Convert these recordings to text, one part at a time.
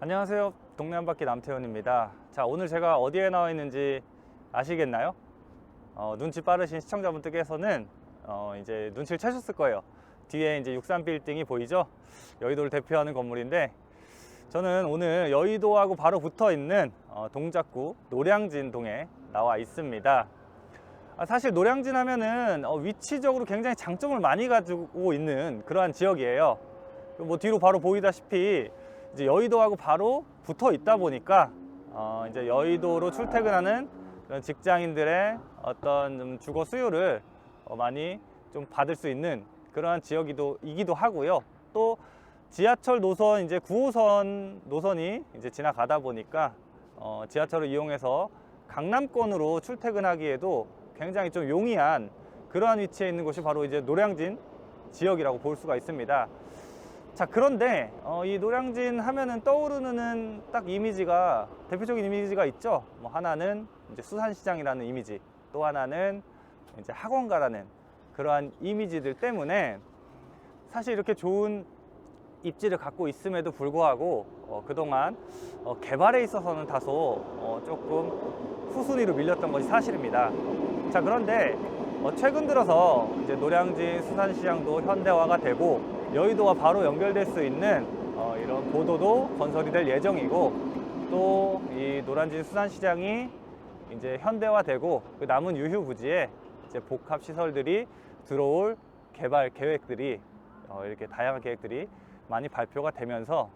안녕하세요. 동네 한 바퀴 남태훈입니다. 자, 오늘 제가 어디에 나와 있는지 아시겠나요? 어, 눈치 빠르신 시청자분들께서는 어, 이제 눈치를 채셨을 거예요. 뒤에 이제 63 빌딩이 보이죠? 여의도를 대표하는 건물인데 저는 오늘 여의도하고 바로 붙어 있는 어, 동작구 노량진 동에 나와 있습니다. 아, 사실 노량진 하면은 어, 위치적으로 굉장히 장점을 많이 가지고 있는 그러한 지역이에요. 뭐 뒤로 바로 보이다시피 이제 여의도하고 바로 붙어 있다 보니까 어, 이제 여의도로 출퇴근하는 그런 직장인들의 어떤 좀 주거 수요를 어, 많이 좀 받을 수 있는 그러한 지역이기도 이기도 하고요. 또 지하철 노선 이제 9호선 노선이 이제 지나가다 보니까 어, 지하철을 이용해서 강남권으로 출퇴근하기에도 굉장히 좀 용이한 그러한 위치에 있는 곳이 바로 이제 노량진 지역이라고 볼 수가 있습니다. 자 그런데 어, 이 노량진 하면은 떠오르는 딱 이미지가 대표적인 이미지가 있죠. 뭐 하나는 이제 수산시장이라는 이미지, 또 하나는 이제 학원가라는 그러한 이미지들 때문에 사실 이렇게 좋은 입지를 갖고 있음에도 불구하고 어, 그동안 어, 개발에 있어서는 다소 어, 조금 후순위로 밀렸던 것이 사실입니다. 자 그런데 어, 최근 들어서 이제 노량진 수산시장도 현대화가 되고 여의도와 바로 연결될 수 있는 어, 이런 보도도 건설이 될 예정이고 또 이 노량진 수산시장이 이제 현대화되고 그 남은 유휴 부지에 이제 복합 시설들이 들어올 개발 계획들이 어, 이렇게 다양한 계획들이 많이 발표가 되면서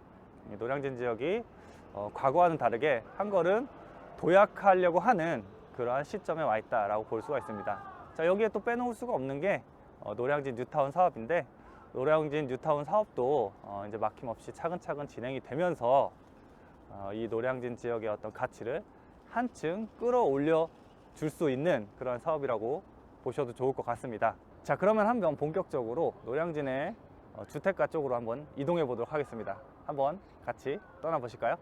이 노량진 지역이 어, 과거와는 다르게 한 걸음 도약하려고 하는 그러한 시점에 와 있다라고 볼 수가 있습니다. 자 여기에 또 빼놓을 수가 없는 게 어, 노량진 뉴타운 사업인데 노량진 뉴타운 사업도 어, 이제 막힘없이 차근차근 진행이 되면서 어, 이 노량진 지역의 어떤 가치를 한층 끌어올려 줄 수 있는 그런 사업이라고 보셔도 좋을 것 같습니다. 자 그러면 한번 본격적으로 노량진의 어, 주택가 쪽으로 한번 이동해 보도록 하겠습니다. 한번 같이 떠나 보실까요?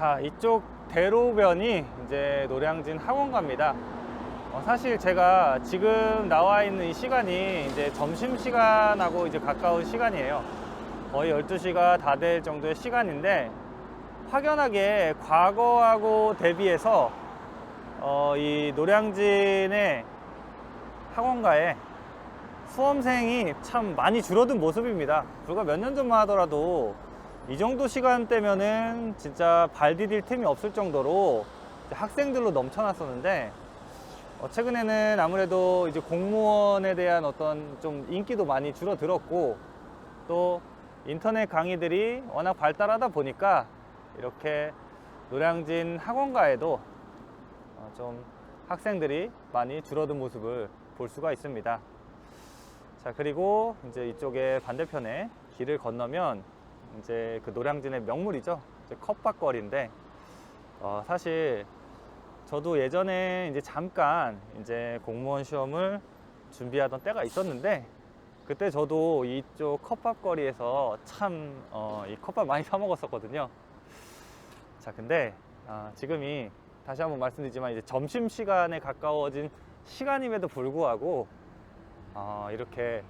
자 이쪽 대로변이 이제 노량진 학원가입니다. 어, 사실 제가 지금 나와 있는 이 시간이 이제 점심 시간하고 이제 가까운 시간이에요. 거의 12시가 다 될 정도의 시간인데 확연하게 과거하고 대비해서 어, 이 노량진의 학원가에 수험생이 참 많이 줄어든 모습입니다. 불과 몇 년 전만 하더라도 이 정도 시간대면은 진짜 발 디딜 틈이 없을 정도로 학생들로 넘쳐났었는데 어, 최근에는 아무래도 이제 공무원에 대한 어떤 좀 인기도 많이 줄어들었고 또 인터넷 강의들이 워낙 발달하다 보니까 이렇게 노량진 학원가에도 어, 좀 학생들이 많이 줄어든 모습을 볼 수가 있습니다. 자 그리고 이제 이쪽에 반대편에 길을 건너면 이제 그 노량진의 명물이죠. 이제 컵밥거리인데 어, 사실 저도 예전에 이제 잠깐 이제 공무원 시험을 준비하던 때가 있었는데 그때 저도 이쪽 컵밥거리에서 참 어, 이 컵밥 많이 사 먹었었거든요. 자 근데 아, 지금이 다시 한번 말씀드리지만 이제 점심 시간에 가까워진 시간임에도 불구하고 어, 이렇게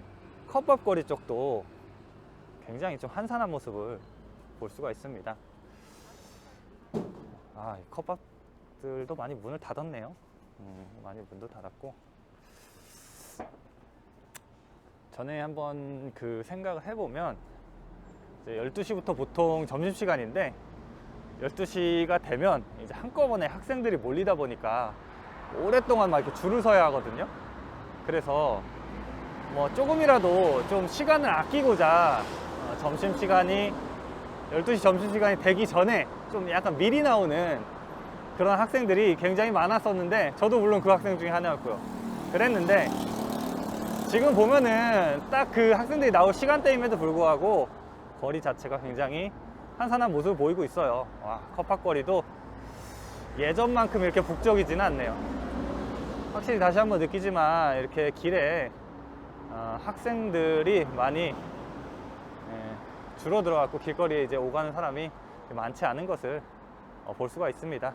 컵밥거리 쪽도 굉장히 좀 한산한 모습을 볼 수가 있습니다. 아, 이 컵밥들도 많이 문을 닫았네요. 음, 많이 문도 닫았고. 전에 한번 그 생각을 해보면 이제 12시부터 보통 점심시간인데 12시가 되면 이제 한꺼번에 학생들이 몰리다 보니까 오랫동안 막 이렇게 줄을 서야 하거든요. 그래서 뭐 조금이라도 좀 시간을 아끼고자 어, 점심시간이 12시 점심시간이 되기 전에 좀 약간 미리 나오는 그런 학생들이 굉장히 많았었는데 저도 물론 그 학생 중에 하나였고요. 그랬는데 지금 보면은 딱 그 학생들이 나올 시간대임에도 불구하고 거리 자체가 굉장히 한산한 모습을 보이고 있어요. 와, 컵밥거리도 예전만큼 이렇게 북적이지는 않네요. 확실히 다시 한번 느끼지만 이렇게 길에 어, 학생들이 많이 예, 줄어들어갖고 길거리에 이제 오가는 사람이 많지 않은 것을 어, 볼 수가 있습니다.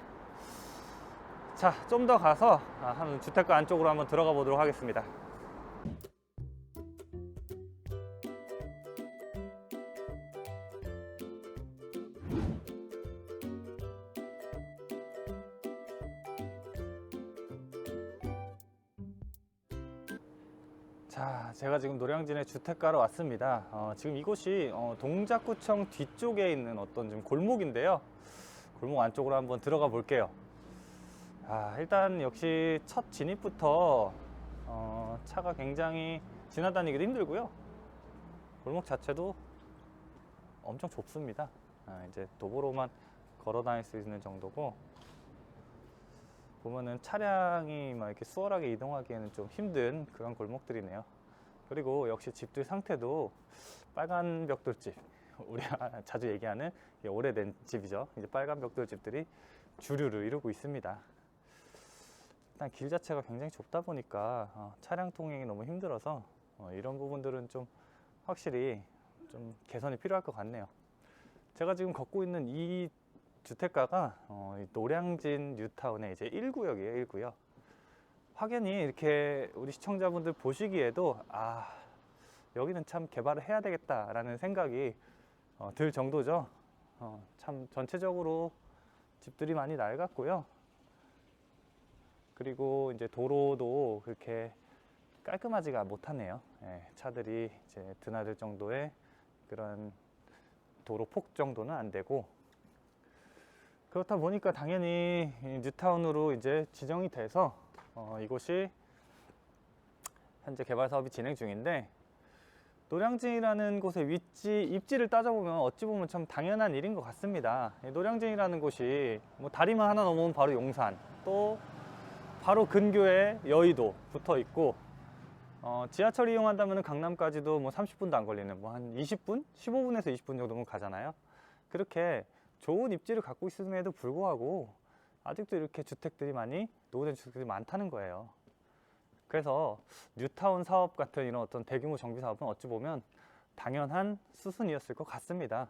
자, 좀 더 가서 아, 한 주택가 안쪽으로 한번 들어가 보도록 하겠습니다. 제가 지금 노량진의 주택가로 왔습니다. 어, 지금 이곳이 어, 동작구청 뒤쪽에 있는 어떤 좀 골목인데요. 골목 안쪽으로 한번 들어가 볼게요. 아, 일단 역시 첫 진입부터 어, 차가 굉장히 지나다니기도 힘들고요. 골목 자체도 엄청 좁습니다. 아, 이제 도보로만 걸어 다닐 수 있는 정도고 보면은 차량이 막 이렇게 수월하게 이동하기에는 좀 힘든 그런 골목들이네요. 그리고 역시 집들 상태도 빨간 벽돌집 우리가 자주 얘기하는 오래된 집이죠. 이제 빨간 벽돌 집들이 주류를 이루고 있습니다. 일단 길 자체가 굉장히 좁다 보니까 어, 차량 통행이 너무 힘들어서 어, 이런 부분들은 좀 확실히 좀 개선이 필요할 것 같네요. 제가 지금 걷고 있는 이 주택가가 어, 이 노량진 뉴타운의 이제 1구역이에요, 1구역. 확연히 이렇게 우리 시청자분들 보시기에도 아 여기는 참 개발을 해야 되겠다라는 생각이 어, 들 정도죠. 어, 참 전체적으로 집들이 많이 낡았고요. 그리고 이제 도로도 그렇게 깔끔하지가 못하네요. 예, 차들이 이제 드나들 정도의 그런 도로 폭 정도는 안 되고 그렇다 보니까 당연히 이 뉴타운으로 이제 지정이 돼서 어, 이곳이 현재 개발 사업이 진행 중인데 노량진이라는 곳의 위치 입지를 따져보면 어찌 보면 참 당연한 일인 것 같습니다. 이 노량진이라는 곳이 뭐 다리만 하나 넘으면 바로 용산 또 바로 근교에 여의도 붙어 있고 어, 지하철 이용한다면 강남까지도 뭐 30분도 안 걸리는 뭐 한 20분, 15분에서 20분 정도면 가잖아요. 그렇게 좋은 입지를 갖고 있음에도 불구하고 아직도 이렇게 주택들이 많이 노후된 주택들이 많다는 거예요. 그래서 뉴타운 사업 같은 이런 어떤 대규모 정비 사업은 어찌 보면 당연한 수순이었을 것 같습니다.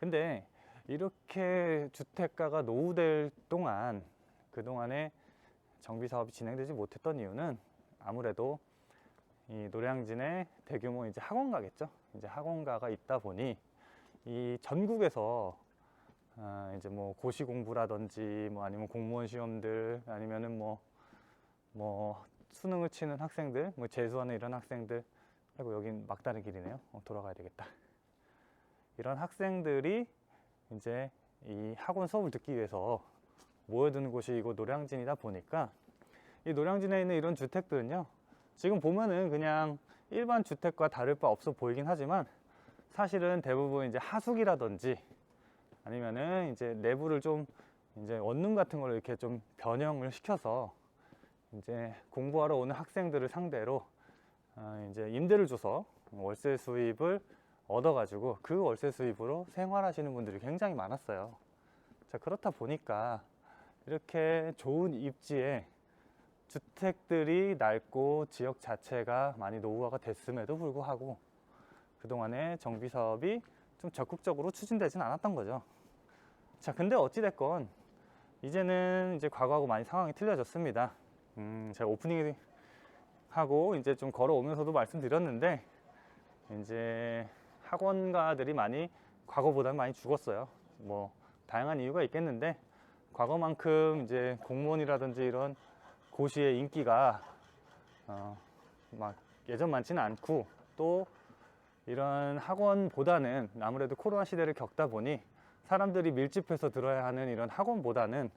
근데 이렇게 주택가가 노후될 동안 그동안에 정비 사업이 진행되지 못했던 이유는 아무래도 이 노량진에 대규모 이제 학원가겠죠. 이제 학원가가 있다 보니 이 전국에서 아, 이제 뭐 고시 공부라든지 뭐 아니면 공무원 시험들 아니면은 뭐뭐 수능을 치는 학생들, 뭐 재수하는 이런 학생들, 아이고 여긴 막다른 길이네요. 어, 돌아가야 되겠다. 이런 학생들이 이제 이 학원 수업을 듣기 위해서 모여드는 곳이 이곳 노량진이다 보니까 이 노량진에 있는 이런 주택들은요. 지금 보면은 그냥 일반 주택과 다를 바 없어 보이긴 하지만 사실은 대부분 이제 하숙이라든지 아니면은 이제 내부를 좀 이제 원룸 같은 걸 이렇게 좀 변형을 시켜서 이제 공부하러 오는 학생들을 상대로 어, 이제 임대를 줘서 월세 수입을 얻어가지고 그 월세 수입으로 생활하시는 분들이 굉장히 많았어요. 자 그렇다 보니까 이렇게 좋은 입지에 주택들이 낡고 지역 자체가 많이 노후화가 됐음에도 불구하고 그동안에 정비 사업이 좀 적극적으로 추진되진 않았던 거죠. 자, 근데 어찌됐건 이제는 이제 과거하고 많이 상황이 틀려졌습니다. 음, 제가 오프닝 하고 이제 좀 걸어오면서도 말씀드렸는데 이제 학원가들이 많이 과거보다는 많이 죽었어요. 뭐 다양한 이유가 있겠는데 과거만큼 이제 공무원이라든지 이런 고시의 인기가 어, 막 예전 많지는 않고 또 이런 학원보다는 아무래도 코로나 시대를 겪다 보니 사람들이 밀집해서 들어야 하는 이런 학원보다는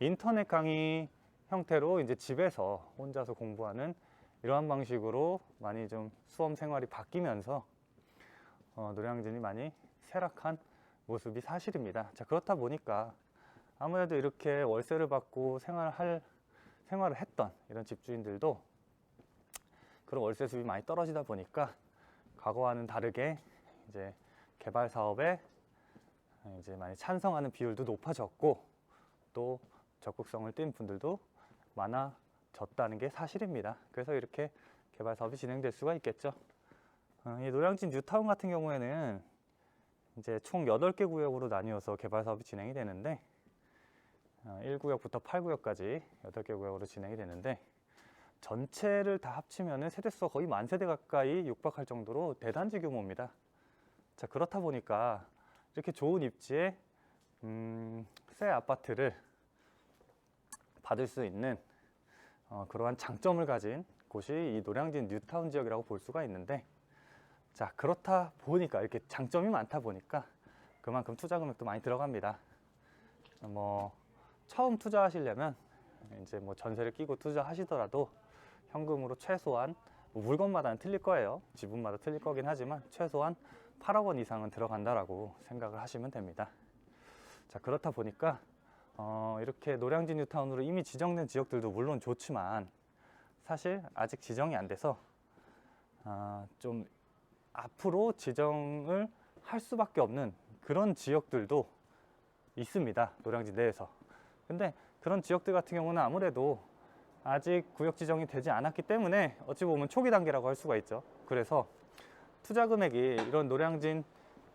인터넷 강의 형태로 이제 집에서 혼자서 공부하는 이러한 방식으로 많이 좀 수험 생활이 바뀌면서 어, 노량진이 많이 쇠락한 모습이 사실입니다. 자 그렇다 보니까 아무래도 이렇게 월세를 받고 생활할 생활을 했던 이런 집주인들도 그런 월세 수입이 많이 떨어지다 보니까 과거와는 다르게 이제 개발 사업에 이제 많이 찬성하는 비율도 높아졌고 또 적극성을 띈 분들도 졌다는 게 사실입니다. 그래서 이렇게 개발 사업이 진행될 수가 있겠죠. 어, 이 노량진 뉴타운 같은 경우에는 이제 총 8개 구역으로 나뉘어서 개발 사업이 진행이 되는데 어, 1구역부터 8구역까지 8개 구역으로 진행이 되는데 전체를 다 합치면 세대수가 거의 만 세대 가까이 육박할 정도로 대단지 규모입니다. 자 그렇다 보니까 이렇게 좋은 입지에 음, 새 아파트를 받을 수 있는 어, 그러한 장점을 가진 곳이 이 노량진 뉴타운 지역이라고 볼 수가 있는데 자 그렇다 보니까 이렇게 장점이 많다 보니까 그만큼 투자 금액도 많이 들어갑니다. 뭐 처음 투자하시려면 이제 뭐 전세를 끼고 투자하시더라도 현금으로 최소한 뭐 물건마다는 틀릴 거예요. 지분마다 틀릴 거긴 하지만 최소한 8억 원 이상은 들어간다라고 생각을 하시면 됩니다. 자 그렇다 보니까 어, 이렇게 노량진 뉴타운으로 이미 지정된 지역들도 물론 좋지만 사실 아직 지정이 안 돼서 아, 좀 앞으로 지정을 할 수밖에 없는 그런 지역들도 있습니다. 노량진 내에서. 근데 그런 지역들 같은 경우는 아무래도 아직 구역 지정이 되지 않았기 때문에 어찌 보면 초기 단계라고 할 수가 있죠. 그래서 투자 금액이 이런 노량진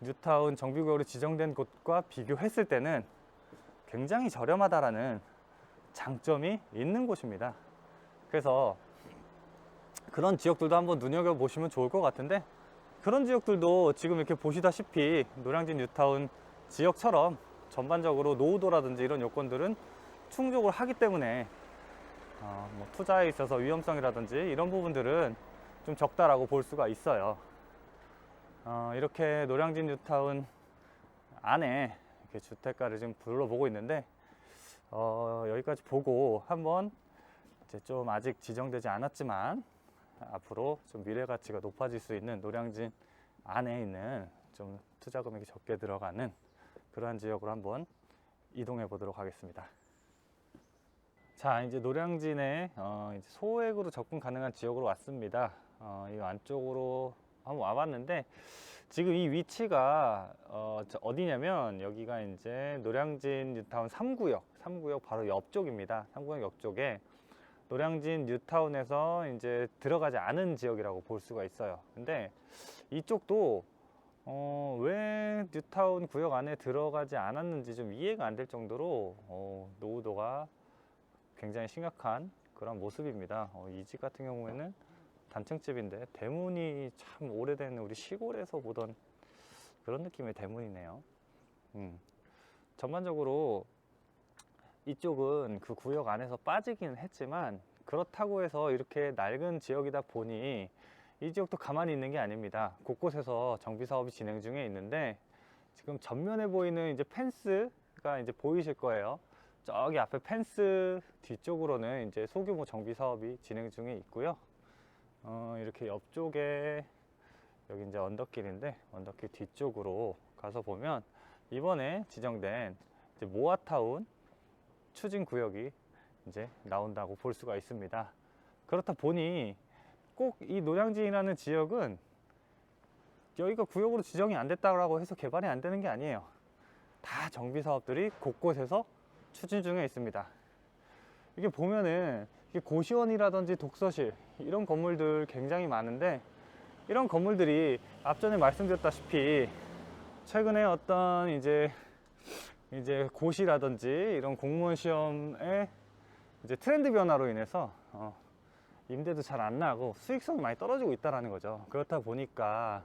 뉴타운 정비구역으로 지정된 곳과 비교했을 때는 굉장히 저렴하다라는 장점이 있는 곳입니다. 그래서 그런 지역들도 한번 눈여겨보시면 좋을 것 같은데 그런 지역들도 지금 이렇게 보시다시피 노량진 뉴타운 지역처럼 전반적으로 노후도라든지 이런 요건들은 충족을 하기 때문에 어, 뭐 투자에 있어서 위험성이라든지 이런 부분들은 좀 적다라고 볼 수가 있어요. 어, 이렇게 노량진 뉴타운 안에 이렇게 주택가를 지금 둘러보고 있는데 어, 여기까지 보고 한번 이제 좀 아직 지정되지 않았지만 앞으로 좀 미래 가치가 높아질 수 있는 노량진 안에 있는 좀 투자 금액이 적게 들어가는 그러한 지역으로 한번 이동해 보도록 하겠습니다. 자, 이제 노량진에 어, 이제 소액으로 접근 가능한 지역으로 왔습니다. 어, 이 안쪽으로 한번 와봤는데 지금 이 위치가 어, 저 어디냐면 여기가 이제 노량진 뉴타운 3구역, 3구역 바로 옆쪽입니다. 3구역 옆쪽에 노량진 뉴타운에서 이제 들어가지 않은 지역이라고 볼 수가 있어요. 근데 이쪽도 어, 왜 뉴타운 구역 안에 들어가지 않았는지 좀 이해가 안 될 정도로 어, 노후도가 굉장히 심각한 그런 모습입니다. 어, 이집 같은 경우에는 단층집인데 대문이 참 오래된 우리 시골에서 보던 그런 느낌의 대문이네요. 음. 전반적으로 이쪽은 그 구역 안에서 빠지기는 했지만 그렇다고 해서 이렇게 낡은 지역이다 보니 이 지역도 가만히 있는 게 아닙니다. 곳곳에서 정비 사업이 진행 중에 있는데 지금 전면에 보이는 이제 펜스가 이제 보이실 거예요. 저기 앞에 펜스 뒤쪽으로는 이제 소규모 정비 사업이 진행 중에 있고요. 어, 이렇게 옆쪽에 여기 이제 언덕길인데 언덕길 뒤쪽으로 가서 보면 이번에 지정된 모아타운 추진 구역이 이제 나온다고 볼 수가 있습니다. 그렇다 보니 꼭 이 노량진이라는 지역은 여기가 구역으로 지정이 안 됐다고 해서 개발이 안 되는 게 아니에요. 다 정비 사업들이 곳곳에서 추진 중에 있습니다. 이게 보면은 이게 고시원이라든지 독서실 이런 건물들 굉장히 많은데 이런 건물들이 앞전에 말씀드렸다시피 최근에 어떤 이제 이제 고시라든지 이런 공무원 시험의 이제 트렌드 변화로 인해서 어, 임대도 잘 안 나고 수익성이 많이 떨어지고 있다라는 거죠. 그렇다 보니까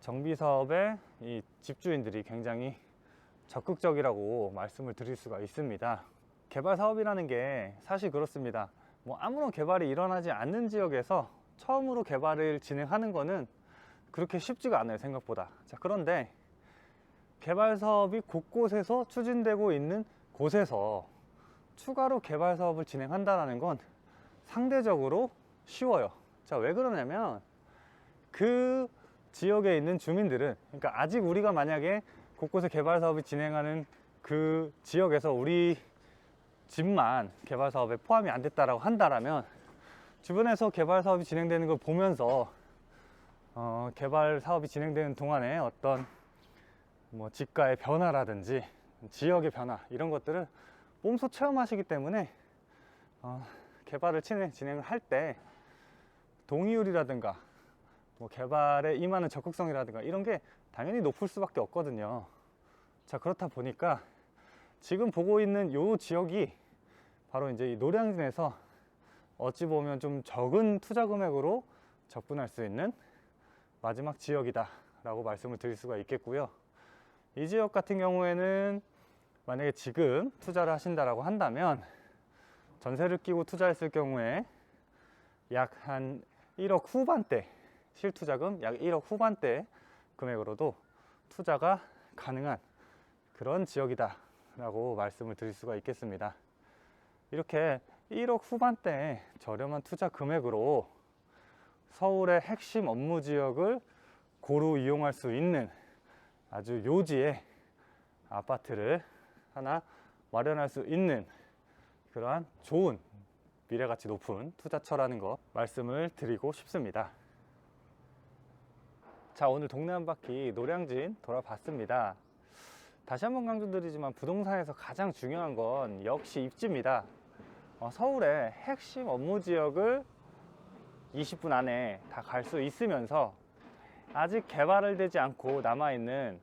정비 사업에 이 집주인들이 굉장히 적극적이라고 말씀을 드릴 수가 있습니다. 개발 사업이라는 게 사실 그렇습니다. 뭐 아무런 개발이 일어나지 않는 지역에서 처음으로 개발을 진행하는 거는 그렇게 쉽지가 않아요, 생각보다. 자, 그런데 개발 사업이 곳곳에서 추진되고 있는 곳에서 추가로 개발 사업을 진행한다는 건 상대적으로 쉬워요. 자, 왜 그러냐면 그 지역에 있는 주민들은 그러니까 아직 우리가 만약에 곳곳에 개발 사업이 진행하는 그 지역에서 우리 집만 개발 사업에 포함이 안 됐다라고 한다라면 주변에서 개발 사업이 진행되는 걸 보면서 어, 개발 사업이 진행되는 동안에 어떤 뭐 집가의 변화라든지 지역의 변화 이런 것들을 몸소 체험하시기 때문에 어, 개발을 진행, 진행을 할 때 동의율이라든가 뭐 개발에 임하는 적극성이라든가 이런 게 당연히 높을 수밖에 없거든요. 자 그렇다 보니까 지금 보고 있는 요 지역이 바로 이제 이 노량진에서 어찌 보면 좀 적은 투자 금액으로 접근할 수 있는 마지막 지역이다 라고 말씀을 드릴 수가 있겠고요. 이 지역 같은 경우에는 만약에 지금 투자를 하신다라고 한다면 전세를 끼고 투자했을 경우에 약 한 1억 후반대 실투자금 약 1억 후반대 금액으로도 투자가 가능한 그런 지역이다 라고 말씀을 드릴 수가 있겠습니다. 이렇게 1억 후반대 저렴한 투자 금액으로 서울의 핵심 업무 지역을 고루 이용할 수 있는 아주 요지의 아파트를 하나 마련할 수 있는 그러한 좋은 미래가치 높은 투자처라는 거 말씀을 드리고 싶습니다. 자, 오늘 동네 한 바퀴 노량진 돌아봤습니다. 다시 한번 강조드리지만 부동산에서 가장 중요한 건 역시 입지입니다. 어, 서울의 핵심 업무 지역을 20분 안에 다 갈 수 있으면서 아직 개발을 되지 않고 남아있는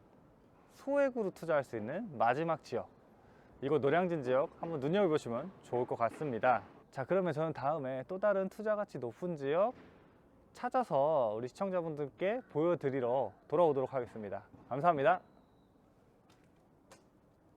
소액으로 투자할 수 있는 마지막 지역 이거 노량진 지역 한번 눈여겨보시면 좋을 것 같습니다 자 그러면 저는 다음에 또 다른 투자 가치 높은 지역 찾아서 우리 시청자분들께 보여드리러 돌아오도록 하겠습니다. 감사합니다